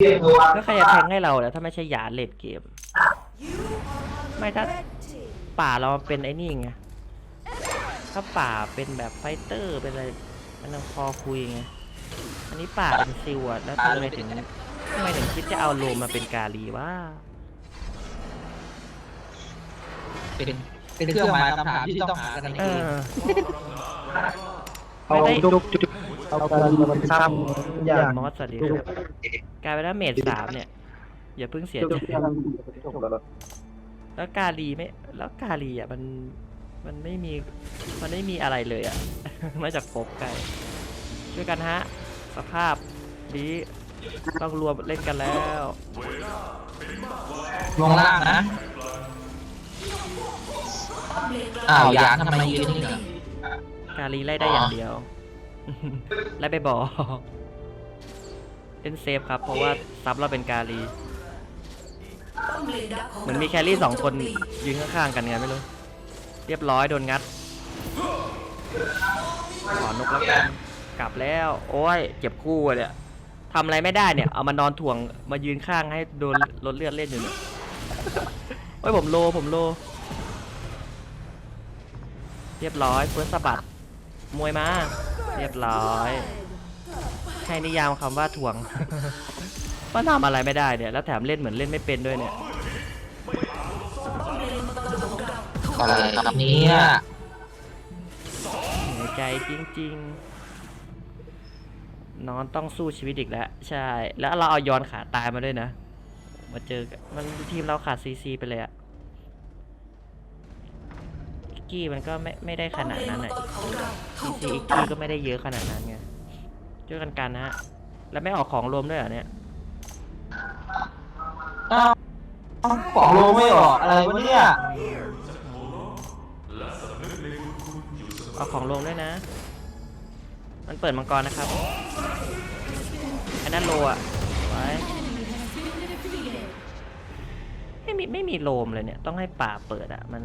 แล้วใครจะแทงให้เราเนี่ยถ้าไม่ใช่หยาเลดเกม ไม่ถ้าป่าเราเป็นไอ้นี่ไง ถ้าป่าเป็นแบบไฟเตอร์เป็นอะไรมันต้องพอคุยไง อันนี้ป่าเป็นซิลอะแล้วทำไมถึงทำไมถึงคิดจะเอาโลมมาเป็นกาลีวะเป็นเป็นเครื่องหมายคำถามที่ต้องหากันเอเองอเอาจุกจุก เอาการมันซ้ำอย่างมอสสวัสดีครับกลายเป็นว่าเมดสามเนี่ย อย่าเพิ่งเสียใจแล้วกาลีไม่ แล้วกาลีอะมันมันไม่มีมันไม่มีอะไรเลยอะนอกจากปบไก่ช่วยกันฮะ สภาพนี้ต้องรวมเล่นกันแล้ว ลงล่างนะ อ้าวยางทำไมยืนนี่เหรอกาลีไล่ได้อย่างเดียว ไล่ไปบอกเล่นเซฟครับ เพราะว่าซับเราเป็นกาลี เหมือนมีแครี่สองคนยืนข้างๆกันไงไม่รู้ เรียบร้อยโดนงัดขอนกแล้วกันกลับแล้ว โอ้ยเจ็บคู่เนี่ยทำอะไรไม่ได้เนี่ย เอามานอนถ่วงมายืนข้างให้โดนลดเลือดเล่นอยู่เนี่ยโอ้ยผมโลผมโล เรียบร้อยเฟิร์สสะบัดมวยมา เรียบร้อยให้นิยามคำว่าถ่วง มันทำอะไรไม่ได้เนี่ย แล้วแถมเล่นเหมือนเล่นไม่เป็นด้วยเนี่ยอะไรครับเนี่ยเหนื่อยใจจริง ๆ นอนต้องสู้ชีวิตอีกแล้ว ใช่ แล้วเราเอาย้อนขาตายมาด้วยนะ มาเจอกันมันทีมเราขาดซีซีไปเลยอะอิ กกี้มันก็ไม่ไม่ได้ขนาดนั้นอะซีซีอิกกี้ก็ไม่ได้เยอะขนาดนั้นไงช่วยกันกันนะฮะ แล้วไม่ออกของรวมด้วยเหรอเนี่ยอ้าวของลงไม่ออกอะไรวะเนี่ยเอาของลงด้วยนะ มันเปิดมังกรนะครับ อันนั้นโลอะไว้ไม่มีไม่มีโลมเลยเนี่ย ต้องให้ป่าเปิดอะมัน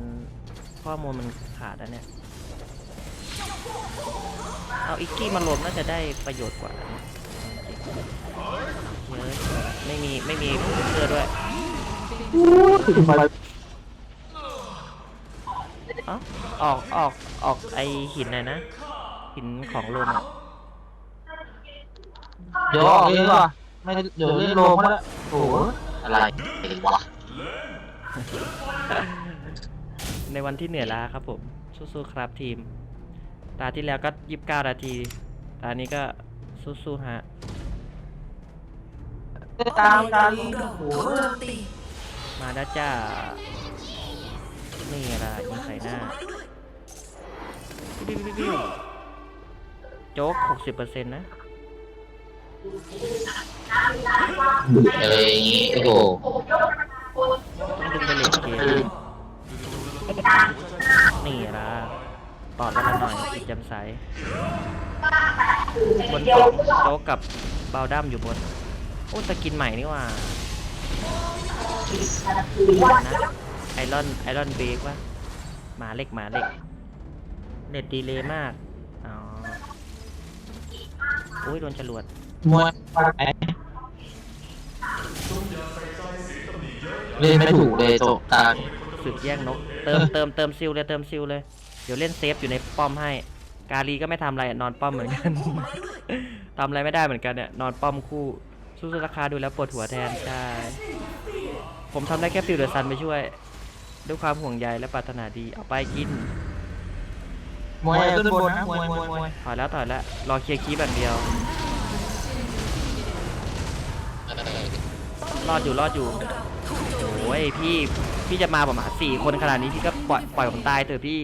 ข้อมูลมันขาดอะเนี่ย เอาอิกกี้มาโลมน่าจะได้ประโยชน์กว่านะเฮ้ยไม่มีไม่มีเสื้อด้วยถึงไปเอ้าออกออกออกไอหินหน่อยนะ หินของโลมอะเดี๋ยวออกเองว่ะไม่ได้เดี๋ยวเล่นโลงมาแล้วโอ้โหอะไรวะ ในวันที่เหนื่อยล้าครับผมสู้ๆครับทีม ตาที่แล้วก็ยีิบเก้านาที ตานี้ก็สู้ๆฮะตามการโอ้โหมาแล้วจ้านี่ละยิงใส่หน้าปิ๊วปิ๊วปิ๊วโจ๊กหกสิบเปอร์เซ็นต์นะเอ้ยอย่างงี้โอ้โหต้องดึงไปเลทเกม ตอดแล้วมาหน่อยจิตแจำใสบนสองโจ๊กกับบาวดัมอยู่บน โอ้สกินใหม่นี่หว่านะไอรอนไอรอนเบรกวะหมาเล็กหมาเล็กเน็ตดีเลยมากอ๋ออุ้ยโดนจรวดมวยไหนเล่นไม่ถูกเลยโตะตาสึกแย่งนก เติมเติมเติมซิลเลยเติมซิลเลย เดี๋ยวเล่นเซฟอยู่ในป้อมให้ กาลีก็ไม่ทำอะไรนอนป้อมเหมือนกัน ทำอะไรไม่ได้เหมือนกันเนี่ยนอนป้อมคู่สู้ๆราคาดูแล้วปวดหัวแทนใช่ผมทำได้แค่ฟิลเดอร์ซันไปช่วย ด้วยความห่วงใยและปรารถนาดีเอาไปกินมวยขึ้นบนนะมวยมวยมวยถอยแล้วถอยแล้วรอเคลียร์คีย์แบบเดียวรอดอยู่รอดอยู่โอ้ยพี่ พี่จะมาประมาณสี่คนขนาดนี้พี่ก็ปล่อยปล่อยผมตายเถอะพี่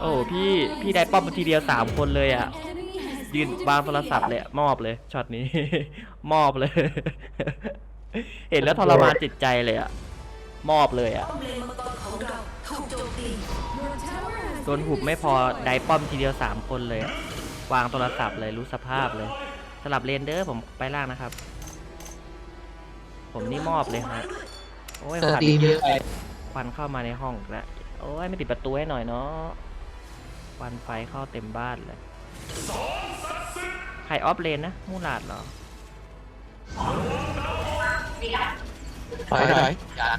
โอ้พี่พี่ได้ป้อมมาทีเดียวสามคนเลยอะ ยืนวางโทรศัพท์เลยอะมอบเลยช็อตนี้ มอบเลย เห็นแล้วทรมานจิตใจเลยอะ มอบเลยอะ โดนหุบไม่พอได้ป้อมทีเดียวสามคนเลยอะวางโทรศัพท์เลยรู้สภาพเลยสลับเลนเดอร์ผมไปล่างนะครับ ผมนี่มอบเลยฮะโอ้ยสควันตรีมเยอะไปควันเข้ามาในห้องอีกแล้วโอ้ยไม่ปิดประตูให้หน่อยเนาะควันไฟเข้าเต็มบ้านเลยใครรออฟเลนนะมูลาดเหรอถอยถอยอย่า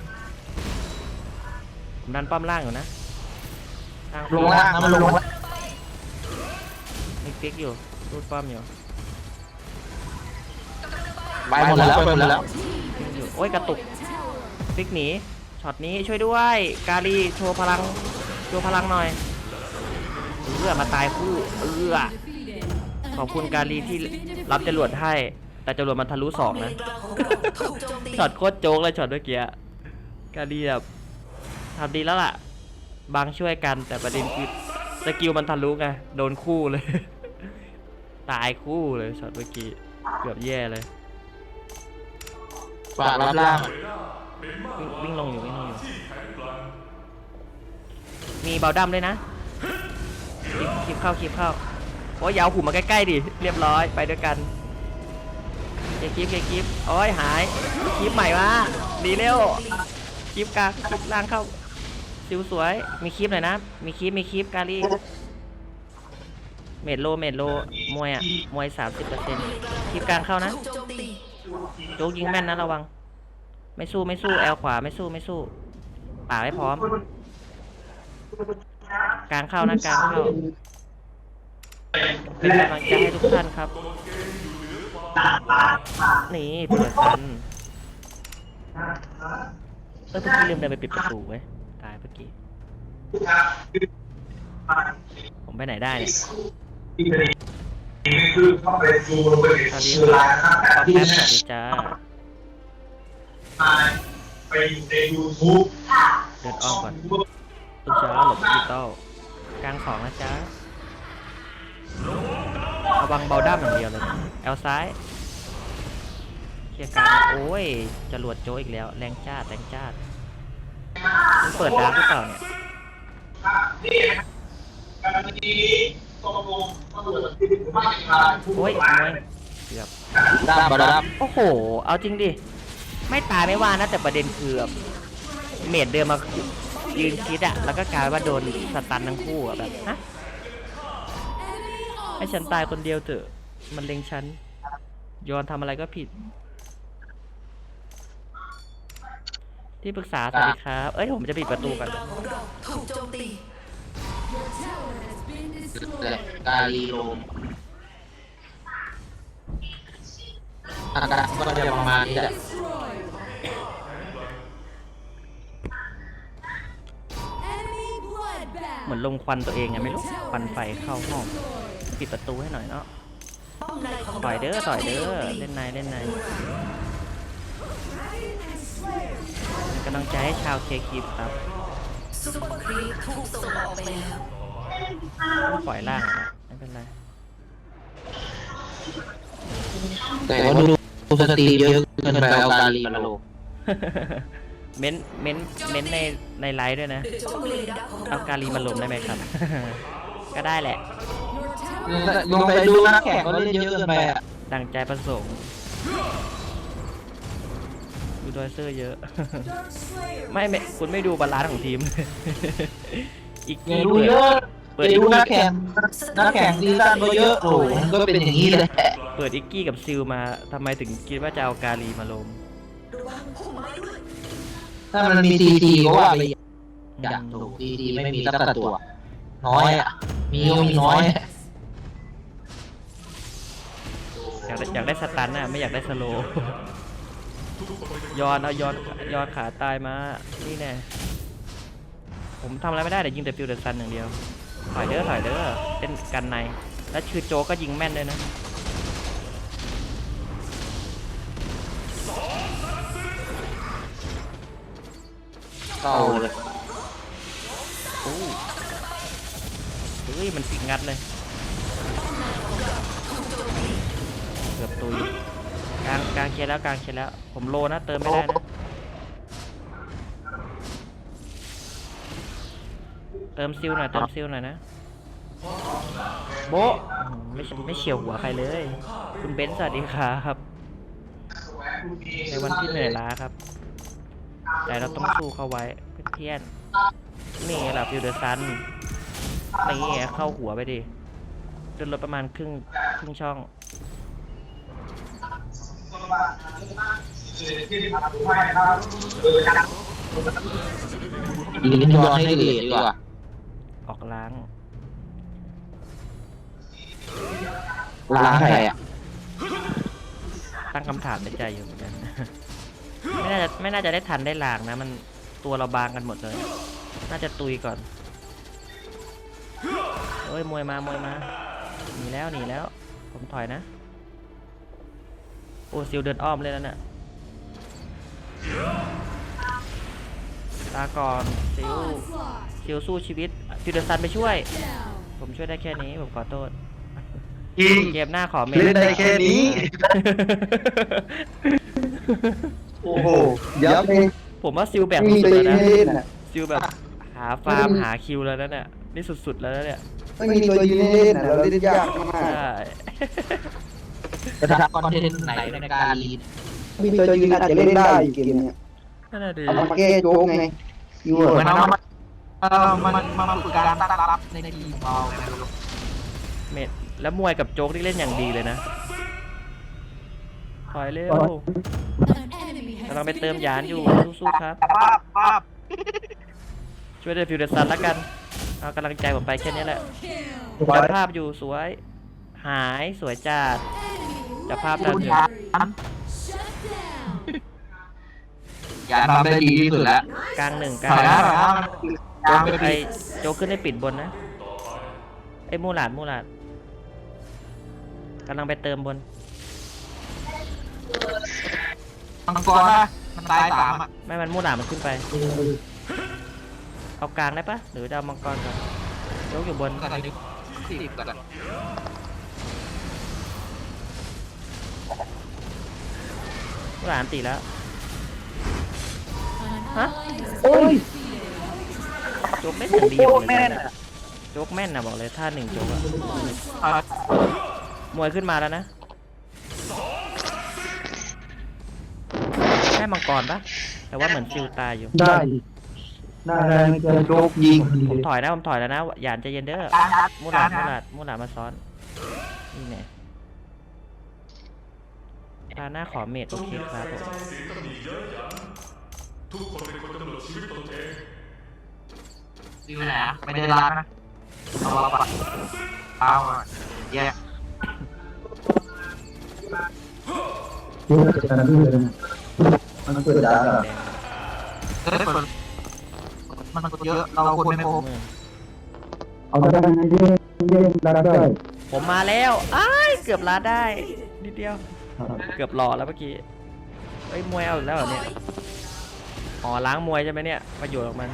ผมดันป้อมล่างอยู่นะล่างลงล่างนะมันลงล่างมีฟิกอยู่รูดป้อมอยู่ไปหมดแล้วไปหมดแล้วฟิกอยู่ โอ้ยกระตุกฟิกหนีช็อตนี้ช่วยด้วย กาลีโชว์พลังโชว์พลังหน่อยเอื้อมาตายคู่เอื้อขอบคุณกาลีที่รับจรวดให้ แต่จรวดมันทะลุสองนะช็อตโคตรโจ๊กเลยช็อตเมื่อกี้กาลีแบบทำดีแล้วล่ะ บางช่วยกันแต่ประเด็นคือสกิลมันทะลุไงโดนคู่เลย ตายคู่เลยช็อตเมื่อกี้เกือบแย่เลย ฝากรับล่างวิ่งวิ่งลงอยู่วิ่งลงอยู่ มีเบาดัมด้วยนะคลิปคลิปเข้าคลิปเข้าโอ้ยอยาวหูมาใกล้ๆดิ เรียบร้อยไปด้วยกันเคลียร์คลิปเคลียร์คลิปโอ้ยหายคลิปใหม่มาดีเร็วคลิปกลางคลิปล่างเข้าซิวสวย มีคลิปหน่อยนะ มีคลิปมีคลิปกาลีเมดโลเมดโลมวยอะมวยสามสิบเปอร์เซ็นต์คลิปกลางเข้านะ โจ๊กยิงแม่นนะระวัง ไม่สู้ไม่สู้แอลขวาไม่สู้ไม่สู้ ป่าไม่พร้อม กลางเข้านะกลางเข้าเป็นกำลังใจให้ทุกท่านครับ นี่เปิดซันเออเมื่อกี้ลืมเดินไปปิดประตูไว้ตายเมื่อกี้ ผมไปไหนได้เนี่ย คือเข้าไปดูลงไปในสวัสดีชื่อคร้ารันบนะครับป๊อปแป๊บสวัสดีจ้าไปอยู่ในยูทูบเดินอ้อมก่อนคุณจ้าหลบดิจิตอลกลางสองนะจ้าระวังเบาด้ามอย่างเดียวเลยแอลซ้ายเคลียร์กลางโอ้ยจรวดโจอีกแล้วแรงจ้าดแรงจ้าดมันเปิดดาร์กหรือเปล่าเนี่ย นี้ตกลงตำรวจที่ไม่ได้มา โอ้ยมวยเกือบด้ามบาดับโอ้โห เอาจริงดิ ไม่ตายไม่ว่านะแต่ประเด็นคือแบบเมดเดินมายืนคิดอะแล้วก็กลายว่าโดนสตันทั้งคู่อะแบบฮะให้ฉันตายคนเดียวเถอะ มันเล็งฉันยอนทำอะไรก็ผิด ที่ปรึกษาสวัสดีครับ เอ้ยผมจะปิดประตูก่อนแต่ กาลีลงอาการก็จะประมาณนี้แหละเหมือนลงควันตัวเองไงไม่รู้ควันไฟเข้าห้อง ปิดประตูให้หน่อยเนาะต่อยเด้อต่อยเด้อเล่นในเล่นในเป็นกำลังใจให้ชาวเคคิปครับ ต้องปล่อยล่างอะไม่เป็นไรแต่ว่าดูสตรีมเยอะเกินไปเอากาลีมาลงเม้นเม้นเม้นในในไลฟ์ด้วยนะ เอาการีมาลมได้ไหมครับ ก็ได้แหละ ลงไปดูนักแข่งก็เล่นเยอะเกินไปอะดังใจประสงค์ดูดอยเซอร์เยอะ ไม่ไม่คุณไม่ดูบาลานซ์ของทีม อีกอย่ากี้ดูเปิดเยอะ เปิอดย่าดูนักแข่งนักแข่งซีซั่นก็เยอะโอ้โหมันก็เป็นอย่างนี้แหละเปิดอีกกี้กับซิลมาทำไมถึงคิดว่าจะเอาการีมาลมถ้ามันมีทีทีก็ว่าไปอย่างถูกทีทีไม่มีสักตัว น้อยอะ มีก็มีน้อยอะอยากได้อยากได้สตันน่ะไม่อยากได้สโลว์ย้อนเอาย้อนย้อนขาตายมา นี่แน่ผมทำอะไรไม่ได้แต่ยิงแต่ฟิวเดอร์ซันอย่างเดียว ถอยเด้อถอยเด้อเป็นกันในแล้วชื่อโจก็ยิงแม่นด้วยนะเศร้าเลยโอ้เฮ้ยมันฟิกงัดเลยเกือบตุยกลางกลางเคลียร์แล้วกลางเคลียร์แล้ว ผมโลนะเติมไม่ได้นะ เติมซิลหน่อยเติมซิลหน่อยนะ โบะอื้อหือไม่ไม่เฉียวหัวใครเลย คุณเบนซ์สวัสดีครับ ในวันที่เหนื่อยล้าครับ แต่เราต้องสู้เข้าไว้เพื่อนๆนี่แหละฟิวเดอร์ซันนี่เข้าหัวไปดิจนลดประมาณครึ่งครึ่งช่องยิงยอนให้เลดดีกว่า ออกล้าง ล้างใครอะตั้งคำถามในใจอยู่เหมือนกัน ไม่น่าจะไม่น่าจะได้ทันได้ล้างนะ มันตัวเราบางกันหมดเลย น่าจะตุยก่อนเอ้ยมวยมามวยมาหนีแล้วหนีแล้ว ผมถอยนะ โอ้ซิลเดินอ้อมเลยแล้วเนี่ยลาก่อนซิลซิลสู้ชีวิต ฟิวเดอร์ซันไปช่วย ผมช่วยได้แค่นี้ ผมขอโทษ จริงเกมหน้าขอเมเล่นได้แค่นี้ โอ้โหยับเลยผมว่าซิลแบไม่บมีสุตัวดแล้วยืนนะเล่นอะซิลแบบหาฟาร์มหาคิวแล้วนะเนี่ยนี่สุดๆแล้วนะเนี่ยไม่มีตัวยืนเล่นอะเราเล่นยากมากใช่จะทำคอนเทนต์ไหนในการรีดมีตัวยืนอาจจะเล่นได้อยู่เกมเนี้ยนั่นน่ะดีเอามาแก้โจ๊กไงยูเหมือนอะเอามา เออมันมันมาฝึกการตั้งรับในทีมของเราเมดแล้วมวยกับโจ๊กที่เล่นอย่างดีเลยนะถอยเร็วกำลังไปเติมยานอยู่สู้ๆครับป้าบป้าบช่วยเดฟิวเดอร์ซันละกันเอากำลังใจผมไปแค่นี้แหละสวยจับภาพอยู่สวย หายสวยจัดจับภาพคุทันณอยู่ยานยานทำได้ดีที่สุดแล้วกลางหนึ่งกลาถง อยหนะนึ่งถอยนะยานไปไอดีโจ๊กขึ้นได้ปิดบนนะไอมูหลาดมูหลาดกำลังไปเติมบนมังกรนะมันตายสามอะไม่มันมูหลาดมันขึ้นไปเอากลางได้ปะหรือจะเอามังกรก่อนโจ๊กอยู่บนก็ตอนนี้สิบกันมูหลาดอันตีแล้วฮะโอ้ย โจ๊กเล่นอย่างดีอยู่เลยนะโจ๊กแม่นนะบอกเลยท่าหนึ่งโจ๊กอะมวยขึ้นมาแล้วนะ ได้มังกรปะแต่ว่าเหมือนซิลตายอยู่ ได้ได้ได้ไม่เกินโจ๊กยิงผมถอยนะผมถอยแล้วนะหยานใจเย็นเด้อมูหลาดมูหลาดมูหลาดมาซ้อนนี่ไงตาหน้าขอเมดโอเคครับผมดีไหนอ่ะไม่ได้ล้างนะเอาเราปัดเอาอะแยกโจ๊กจะกันด้วยเลยมันเกิดดาร์กแดงเฮ้ยคนมันมันเยอะเราคนไม่ครบมือเอาได้ไงเล่นเล่นได้ได้ผมมาแล้วอ้ายเกือบลาดได้นิดเดียว เกือบหล่อแล้วเมื่อกี้เฮ้ยมวยเอาอีกแล้วเหรอเนี่ยอ๋อล้างมวยใช่ไหมเนี่ยประโยชน์ของมัน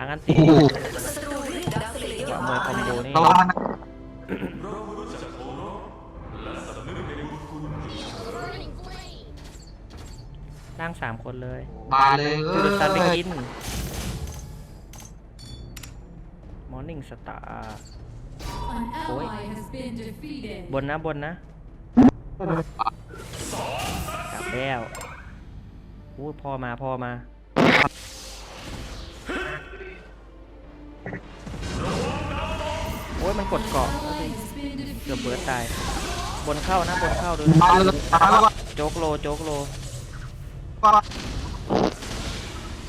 ล้างอันตีว่ามวยคอมโบนี่ระวังนะล้างสามคนเลยมาเลยเอดูอซันไปกินมอร์นิ่งสตาร์ An ally has been defeated. บนนะบนนะกลับแล้วอู้พอมาพอมา ยมันกดเกาะ Ally has been เกือบเบิร์ดตาย บนเข้านะบนเข้าดูมาเลยมาแล้วก็โจ๊กโลโจ๊กโล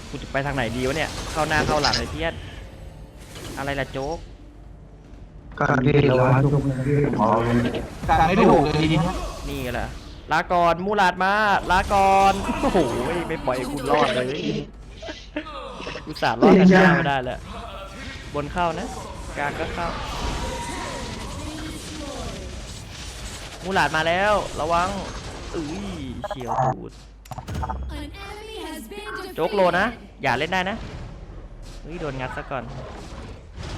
กูจะไปทางไหนดีวะเนี่ย เข้าหน้าเข้าหลังเลยเพี้ยนอะไรล่ะโจ๊กการเล่เราทุกคนเล่นขอการไม่ถูกเลยทีนี้นี่แหละลาก่อนมูลาดมาลาก่อนโอ้โหไม่ปล่อยคุณรอดเลยอุตส่าห์รอดกันหน้ามาได้แล้วบนเข้านะกลางก็เข้า มูลาดมาแล้ว ระวังอุ้ยเฉียวตูด An enemy has been defeated. โจ๊กโลนะ อย่าเล่นได้นะเฮ้ยโดนงัดซะก่อน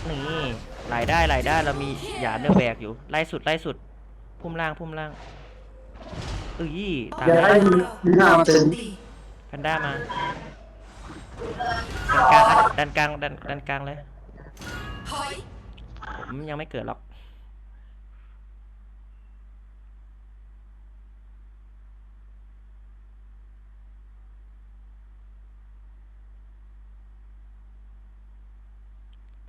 นี่ไหลได้ไหลได้เรามีหยาดเนื้อแบกอยู่ไล่สุดไล่สุดพุ่มล่างพุ่มล่างเอ้ยตามอย่ามาให้มีหน้ามาเต็มแพนด้ามาดันกลางดันกลางดันดันกลางเลยผมยังไม่เกิดหรอก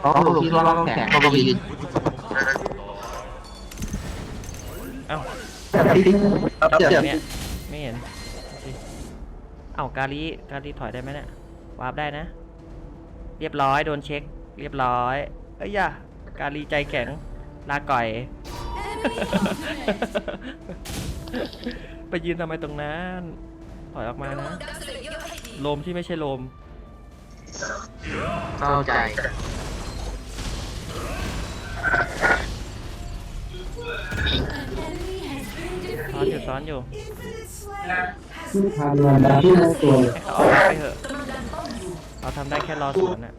เขาคิดว่าเราต้องแข่งเขาก็ไปยืนเอ้าเดี๋ยวเนี่ยไม่เห็น เอ้ากาลีกาลีถอยได้ไหมเนี่ยวาร์ปได้นะ เรียบร้อยโดนเช็ค เรียบร้อยเอ้ยอย่ากาลีใจแข็งลาก่อย ไปยืนทำไมตรงนั้น ถอยออกมานะโลมที่ไม่ใช่โลม เข้าใจ An enemy has been ซ้อนอยู่ defeated. ซ้อนอยู่ที่ทางวันดาที่น่ากลัวเลยให้เขาออกไปเถอะเราทำได้แค่รอสวนอะ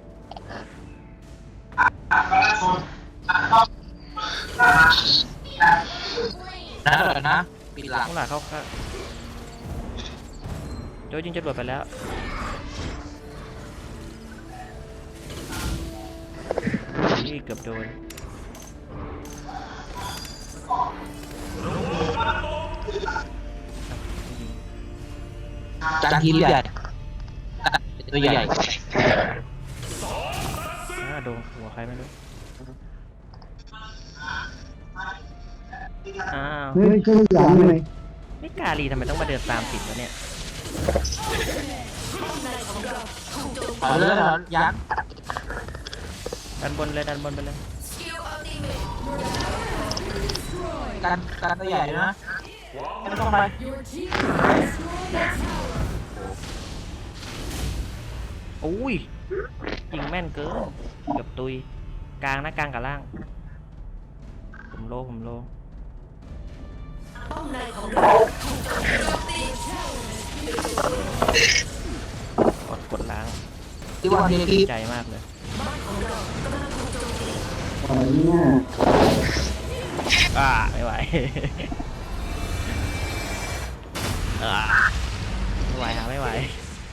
นะเดี๋ยวนะปิดหลังข้างหลังเข้าข้างโจยิงจรวดไปแล้ว นี่เกือบโดนจานทีมใหญ่ตัวใหญ่อ่าโดนหัวใครไม่รู้อ้าวเฮ้ยช่วยหลังหน่อยนี่กาลีทำไมต้องมาเดินตามติดวะเนี่ยเอาเลยเหรอยัน ดันบนเลยดันบนไปเลยกันกันตัวใหญ่นะไม่ต้องไป Your team has destroyed a tower. อุ้ยยิงแม่นเกินเกือบตุยกลางนะกลางกับล่าง ผมโลผมโลกดกดล้างที่วันนี้ที่ใจมากเลย ตอนนี้เนี่ยอ่าไม่ไหว อ่าไม่ไหวหาไม่ไหว